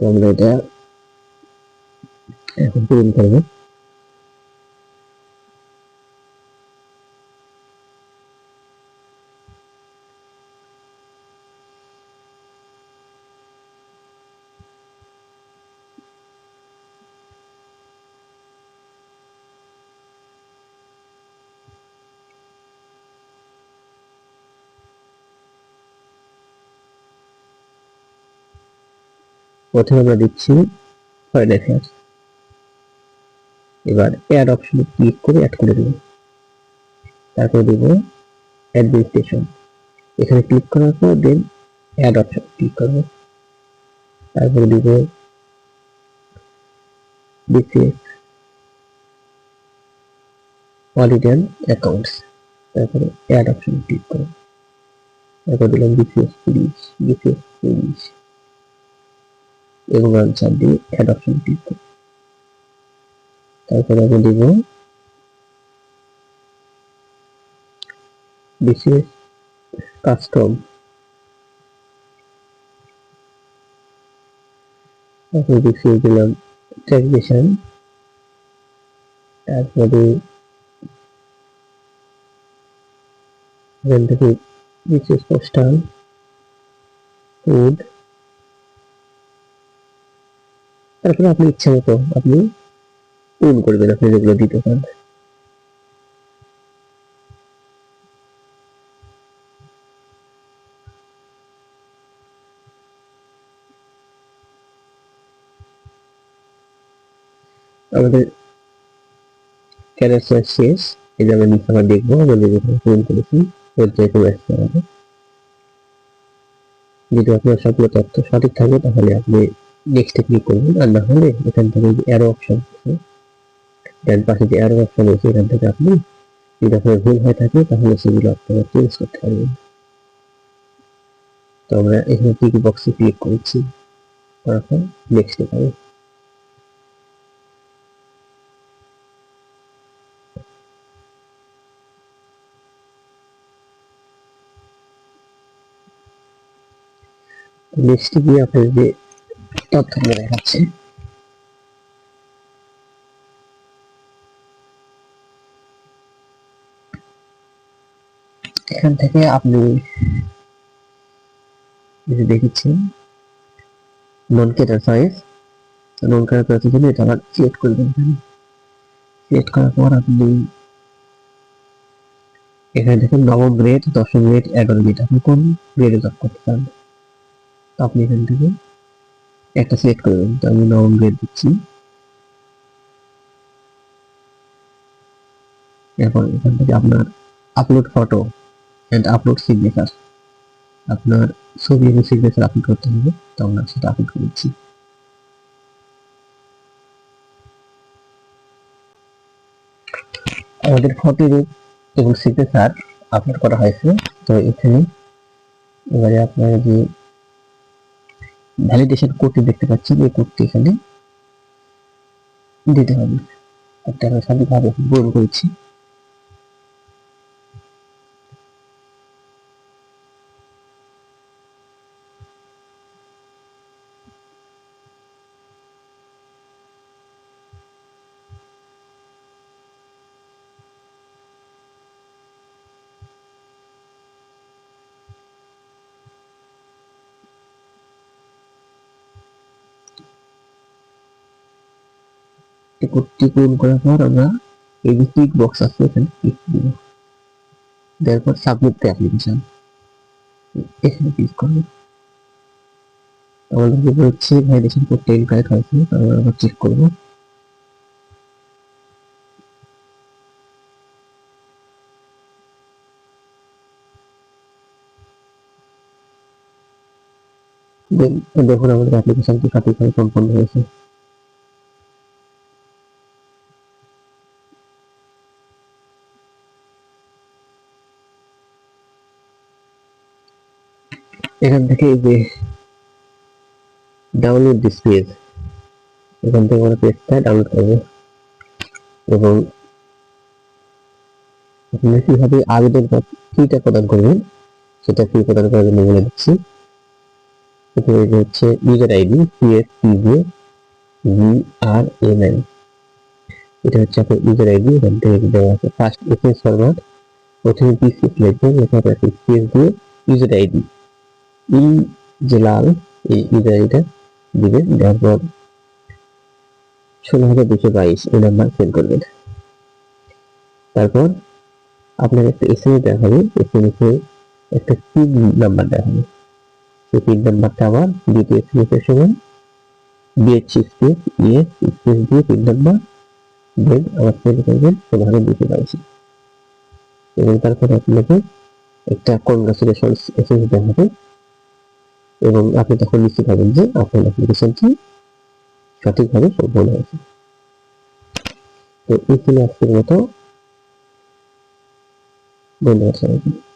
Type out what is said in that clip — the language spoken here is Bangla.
এটা এখন পূরণ করব। প্রথমে আমরা দিচ্ছি ফরেন অ্যাফেয়ার্স এবার অ্যাড অপশনে ক্লিক করে অ্যাড করে দেব। তারপর দেব অ্যাডমিনিস্ট্রেশন এখানে ক্লিক করার পর দেন অ্যাড অপশন ক্লিক করব। তারপর দিব বিসিএস অ্যান্ড অ্যাকাউন্টস তারপরে অ্যাড অপশন ক্লিক করব। তারপর দিলাম বিসিএস পুলিশ বিসিএস পুলিশ এবং আনসার দিয়ে অ্যাড অপশন ক্লিক করব তারপরে আমি দিব বিসিএস কাস্টম তারপরে বিসিএস দিলাম ট্যাক্সেশন তারপরে এখান থেকে বিসিএস পোস্টাল ফুড তারপরে আপনি ইচ্ছা মতো আপনি পূরণ করবেন, আপনি যেগুলো দিতে চান। আমাদের চয়েস শেষ, এই যে আমরা নিচে দেখব আমাদের যেখানে পূরণ করেছি পর্যায়ে চলে আসছে আমাদের। যদি আপনার সবগুলো তথ্য সঠিক থাকে তাহলে আপনি নেক্সটে ক্লিক করবেন আর না হলে এখান থেকে যে অ্যারো অপশন আছে, ডান পাশে যে অ্যারো অপশন আছে এখান থেকে আপনি যদি আপনার ভুল হয়ে থাকে তাহলে সেগুলো আপনারা চেঞ্জ করতে পারবেন। তো আমরা এখানে টিক বক্সে ক্লিক করেছি। তারপর নেক্সটে পাবো নেক্সটে গিয়ে আপনার যে তথ্যগুলো দেখাচ্ছে। এখান থেকে আপনি এই যে দেখেছেন non cutter size non cutter সাইজের জন্য এটা আবার সিলেক্ট করবেন এখানে। সিলেক্ট করার পর আপনি এখানে দেখেন, নবম গ্রেড দশম গ্রেড এগারো গ্রেড আপনি কোন গ্রেডে জব করতে তো আপনি এখান থেকে একটা সিলেক্ট করবেন তো আমি নবম গ্রেড দিচ্ছি। এরপর এখান থেকে আপনার upload photo and upload signature আপনার ছবি এবং সিগনেচার আপলোড করতে হবে, তো আমরা সেটা আপলোড করেছি আমাদের ফটো এবং সিগনেচার আপলোড করা হয়েছে, তো এখানে এবারে আপনার যে ভ্যালিডেশন কোডটি দেখতে পাচ্ছেন এই কোডটি এখানে দিতে হবে। একটা আমরা সঠিকভাবে বল করেছি। এই কোডটি পূরণ করার পর আমরা এই যে টিক বক্স আছে, এখানে ক্লিক দিব দেওয়ার পর সাবমিট দ্য অ্যাপ্লিকেশন এখানে ক্লিক করব। আমাদের যে হচ্ছে ভ্যালিডেশন ইনকারেক্ট হয়েছে আমরা চেক করব। দেখুন আমাদের অ্যাপ্লিকেশনটি সঠিকভাবে সম্পন্ন হয়েছে। এখান থেকে যে ডাউনলোড দিস এখান থেকে আমরা পেজটা ডাউনলোড করব। এবং আপনি কীভাবে আবেদন ফিটা প্রদান করবেন, সেটা ফি প্রদান করার জন্য বলে দিচ্ছি। এটা হচ্ছে user ID CS PJ G R M N এটা হচ্ছে আপনার ইউজার আইডি এখান থেকে দেওয়া আছে ফার্স্ট এসএস ফরম্যাট প্রথমে পিসি লিখবেন আপনি স্পেস দিয়ে ইউজার আইডি ই যে লাল, এই ইউজার আইডিটা দিবেন ষোলো হাজার দুশো বাইশ এই নাম্বার সেন্ড করবেন তারপর আপনার একটা এস এম এস দেখাবে এস এম এস এ একটা পিন নাম্বার দেখাবে। সেই পিন নাম্বারটা আবার দ্বিতীয় এস এম এস এর সময় স্পেস ইএস দিয়ে পিন নাম্বার দেন আবার সেন্ড করবেন ষোলো হাজার দুশো এবং তারপর আপনাকে একটা কনগ্রাচুলেশন এস এম এস দেখাবে। এবং আপনি তখন লিখতে পারবেন যে আপনার অ্যাপ্লিকেশনটি সঠিকভাবে সম্পূর্ণ হয়েছে। তো এই আজকের মতো। ধন্যবাদ সবাইকে।